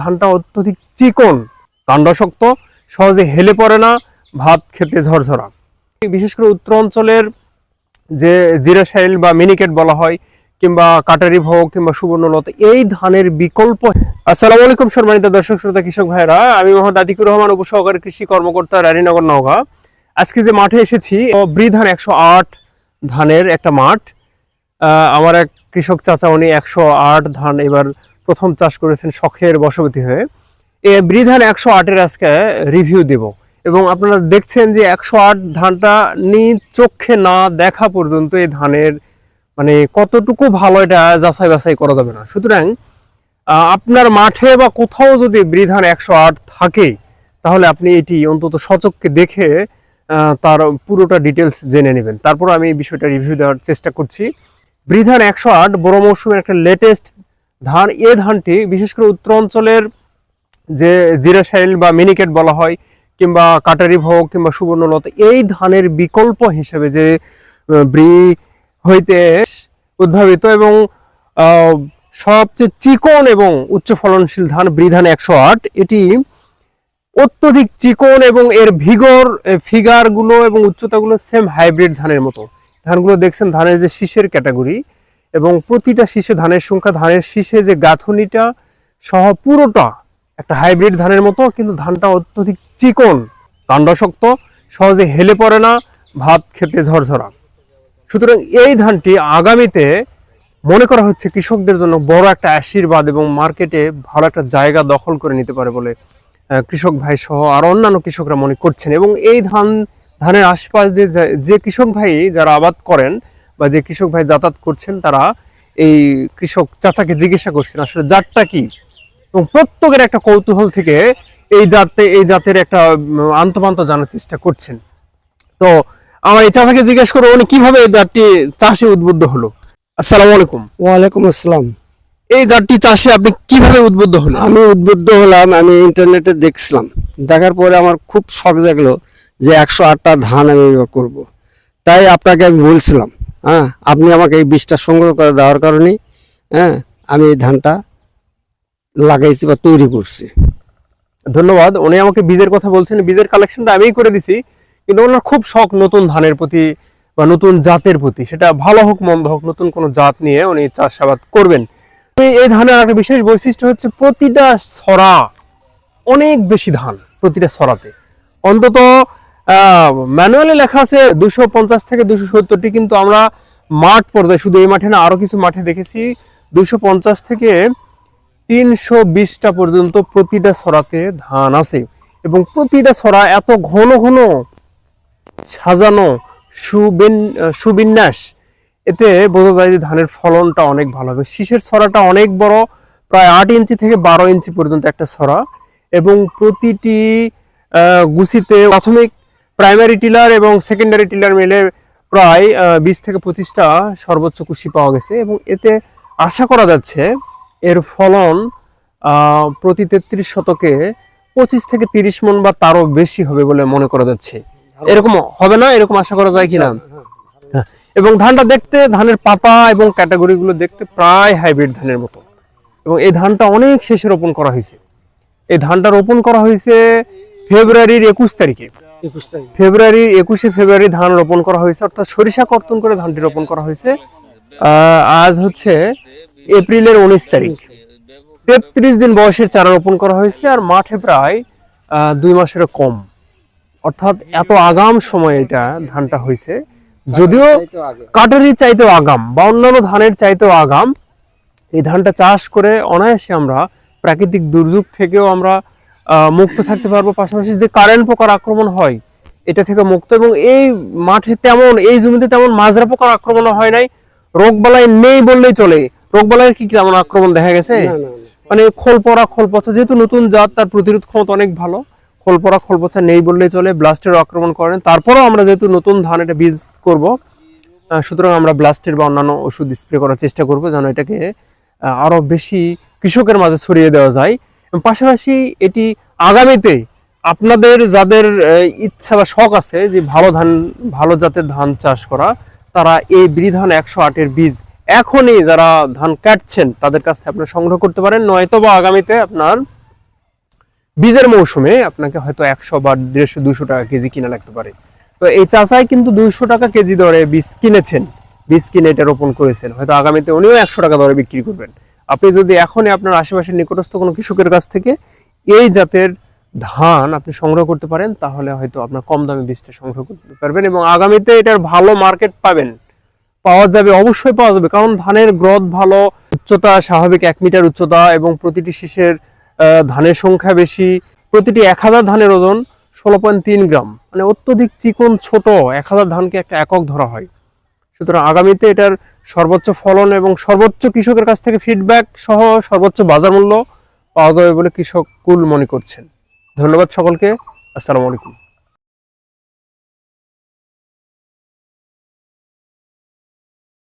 ধানটা অত্যধিক চিকন কাণ্ডশক্ত সহজে হেলে পড়ে না, ভাত খেতে ঝরঝরা। বিশেষ করে উত্তর অঞ্চলের যে জিরাশাইল বা মিনিকেট বলা হয়, কিংবা কাটারি ভোগ, কিংবা সুবর্ণলতা, এই ধানের বিকল্প। আসসালামু আলাইকুম সম্মানিত দর্শক, শ্রোতা, কৃষক ভাইরা আমি মোহাম্মদ আতিকুর রহমান, উপসহকারী কৃষি কর্মকর্তা রানীনগর, নওগাঁ। আজকে যে মাঠে এসেছি, ও ব্রিধান একশো আট ধানের একটা মাঠ। আমার এক কৃষক চাচা, উনি একশো আট ধান এবার প্রথম চাষ করেছেন শখের বশবতী হয়ে। এই ব্রিধান একশো আটের আজকে রিভিউ দেব। এবং আপনারা দেখছেন যে একশো আট ধানটা নিজ চোখে না দেখা পর্যন্ত এই ধানের মানে কতটুকু ভালো এটা যাচাই বাছাই করা যাবে না। সুতরাং আপনার মাঠে বা কোথাও যদি বৃধান একশো আট থাকে, তাহলে আপনি এটি অন্তত সচককে দেখে তার পুরোটা ডিটেলস জেনে নেবেন। তারপর আমি বিষয়টা রিভিউ দেওয়ার চেষ্টা করছি। বৃধান একশো আট বড় মৌসুমের একটা লেটেস্ট ধান, এ ধানটি বিশেষ করে উত্তর অঞ্চলের যে জিরাশাইল বা মিনিকেট বলা হয়, কিংবা কাটারি ভোগ, কিংবা সুবর্ণলতা এই ধানের বিকল্প হিসেবে যে ব্রি হইতে উদ্ভাবিত এবং সবচেয়ে চিকন এবং উচ্চ ফলনশীল ধান বৃধান একশো আট, এটি অত্যধিক চিকন এবং এর ভিগর ফিগারগুলো এবং উচ্চতাগুলো সেম হাইব্রিড ধানের মতো। ধানগুলো দেখছেন, ধানের যে শীষের ক্যাটাগরি এবং প্রতিটা শীষে ধানের সংখ্যা, ধানের শীষে যে গাঁথনিটা সহ পুরোটা একটা হাইব্রিড ধানের মতো, কিন্তু ধানটা অত্যধিক চিকন, কাণ্ডশক্ত, সহজে হেলে পড়ে না, ভাত খেতে ঝরঝরা। সুতরাং এই ধানটি আগামীতে মনে করা হচ্ছে কৃষকদের জন্য বড় একটা আশীর্বাদ এবং মার্কেটে ভালো একটা জায়গা দখল করে নিতে পারে বলে কৃষক ভাই সহ আর অন্যান্য কৃষকরা মনে করছেন। এবং এই ধান, ধানের আশপাশ দিয়ে যে কৃষক ভাই যারা আবাদ করেন বা যে কৃষক ভাই যাতায়াত করছেন তারা এই কৃষক চাচাকে জিজ্ঞাসা করছেন আসলে জাতটা কি? এবং প্রত্যেকের একটা কৌতূহল থেকে এই জাতে এই জাতের একটা উম, আন্তপান্ত জানার চেষ্টা করছেন। তো আমার এই চাচাকে জিজ্ঞেস করব উনি কীভাবে এই জাতটি চাষে উদ্বুদ্ধ হলো? আসসালামু আলাইকুম। ওয়ালাইকুম আসসালাম। এই জাতটি চাষে আপনি কীভাবে উদ্বুদ্ধ হলেন? আমি উদ্বুদ্ধ হলাম আমি ইন্টারনেটে দেখছিলাম। দেখার পরে আমার খুব শখ জাগলো যে একশো আটটা ধান আমি করব। তাই আপনাকে আমি বলছিলাম হ্যাঁ আপনি আমাকে এই বীজটা সংগ্রহ করে দেওয়ার কারণে হ্যাঁ আমি এই ধানটা লাগাইছি বা তৈরি করছি। ধন্যবাদ। উনি আমাকে বীজের কথা বলছেন। বীজের কালেকশনটা আমিই করে দিছি, কিন্তু ওনার খুব শখ নতুন ধানের প্রতি বা নতুন জাতের প্রতি। সেটা ভালো হোক, মন্দ হোক, নতুন কোনো জাত নিয়ে উনি চাষাবাদ করবেন। এই- ধানের একটা বিশেষ বৈশিষ্ট্য হচ্ছে প্রতিটা ছড়া অনেক বেশি ধান, প্রতিটা ছড়াতে। অন্তত ম্যানুয়ালি লেখা আছে দুশো পঞ্চাশ থেকে দুশো সত্তরটি, কিন্তু আমরা মাঠ পর্যায়ে, শুধু এই মাঠে না, আরও কিছু মাঠে দেখেছি, দুশো পঞ্চাশ থেকে তিনশো বিশটা পর্যন্ত প্রতিটা ছড়াতে ধান আছে। এবং প্রতিটা ছড়া এত ঘন ঘন সাজানো সুবিন- সুবিন্যাস, এতে বোঝা যায় যে ধানের ফলনটা অনেক ভালো হবে। শীষের ছড়াটা অনেক বড়, প্রায় আট ইঞ্চি থেকে বারো ইঞ্চি পর্যন্ত একটা ছড়া। এবং প্রতিটি গুছিতে প্রাথমিক প্রাইমারি টিলার এবং সেকেন্ডারি টিলার মিলে প্রায় বিশ থেকে পঁচিশটা সর্বোচ্চ কুশি পাওয়া গেছে এবং এতে আশা করা যাচ্ছে এর ফলন প্রতি তেত্রিশ শতকে পঁচিশ থেকে তিরিশ মন বা তারও বেশি হবে বলে মনে করা যাচ্ছে। এরকম হবে না? এরকম আশা করা যায় কিনা? হ্যাঁ। এবং ধানটা দেখতে ধানের পাতা এবং ক্যাটাগরি গুলো দেখতে প্রায় হাইব্রিড ধানের মতো। এবং এই ধানটা অনেক শেষে রোপণ করা হয়েছে। এই ধানটা রোপণ করা হয়েছে ফেব্রুয়ারির একুশ তারিখ। ফেব্রুয়ারি একুশে ফেব্রুয়ারি ধান রোপণ করা হয়েছে অর্থাৎ সরিষা কর্তন করে ধানটি রোপণ করা হয়েছে। আজ হচ্ছে এপ্রিলের উনিশ তারিখ। তেত্রিশ দিন বয়সের চারা রোপণ করা হয়েছে আর মাঠে প্রায় দুই মাসের কম। অর্থাৎ এত আগাম সময় এটা ধানটা হয়েছে। যদিও কাটারির চাইতেও আগাম বা অন্যান্য ধানের চাইতেও আগাম এই ধানটা চাষ করে অনায়াসে আমরা প্রাকৃতিক দুর্যোগ থেকেও আমরা মুক্ত থাকতে পারব। পাশাপাশি যে কারেন্ট পোকার আক্রমণ হয় এটা থেকে মুক্ত এবং এই মাঠে তেমন এই জমিতে তেমন মাজরা পোকার আক্রমণ হয় নাই। রোগবালাই নেই বললেই চলে। রোগবালাইয়ের কি তেমন আক্রমণ দেখা গেছে। মানে খোল পড়া খোল পচা যেহেতু নতুন জাত তার প্রতিরোধ ক্ষমতা অনেক ভালো। খোল পড়া খোল পচা নেই বললেই চলে ব্লাস্টের আক্রমণ করেন। তারপরেও আমরা যেহেতু নতুন ধান এটা বীজ করব সুতরাং আমরা ব্লাস্টের বা অন্যান্য ওষুধ স্প্রে করার চেষ্টা করব যেন এটাকে আহ, আরও বেশি কৃষকের মাঝে ছড়িয়ে দেওয়া যায়। পাশাপাশি এটি আগামীতে আপনাদের যাদের ইচ্ছা বা শখ আছে যে ভালো ধান, ভালো জাতের ধান চাষ করা, তারা এই বিধান একশো আটের বীজ এখনই যারা ধান কাটছেন, তাদের কাছ থেকে আপনারা সংগ্রহ করতে পারেন। নয়তো বা আগামীতে আপনার বীজের মৌসুমে আপনাকে হয়তো একশো বা দেড়শো, দুশো টাকা কেজি কিনা লাগতে পারে। তো এই চাচাই কিন্তু দুইশো টাকা কেজি দরে বীজ কিনেছেন। বীজ কিনে এটা রোপণ করেছেন। হয়তো আগামীতে উনিও একশো টাকা দরে বিক্রি করবেন। আপনি যদি এখনই আপনার আশেপাশের নিকটস্থ কোনো কৃষকের কাছ থেকে এই জাতের ধান আপনি সংগ্রহ করতে পারেন, তাহলে হয়তো আপনার কম দামে বীজটা সংগ্রহ করতে পারবেন এবং আগামীতে এটার ভালো মার্কেট পাবেন। পাওয়া যাবে, অবশ্যই পাওয়া যাবে, কারণ ধানের গ্রোথ ভালো, উচ্চতা স্বাভাবিক এক মিটার উচ্চতা এবং প্রতিটি শীষের ধানের সংখ্যা বেশি। প্রতিটি এক হাজার ধানের ওজন ষোলো পয়েন্ট তিন গ্রাম মানে অত্যধিক চিকন ছোট এক হাজার ধানকে একটা একক ধরা হয়। সুতরাং আগামীতে এটার সর্বোচ্চ ফলন এবং সর্বোচ্চ কৃষকের কাছ থেকে ফিডব্যাক সহ সর্বোচ্চ বাজার মূল্য পাওয়া যাবে বলে কৃষক কুল মনে করছেন। ধন্যবাদ সকলকে। আসসালামু আলাইকুম।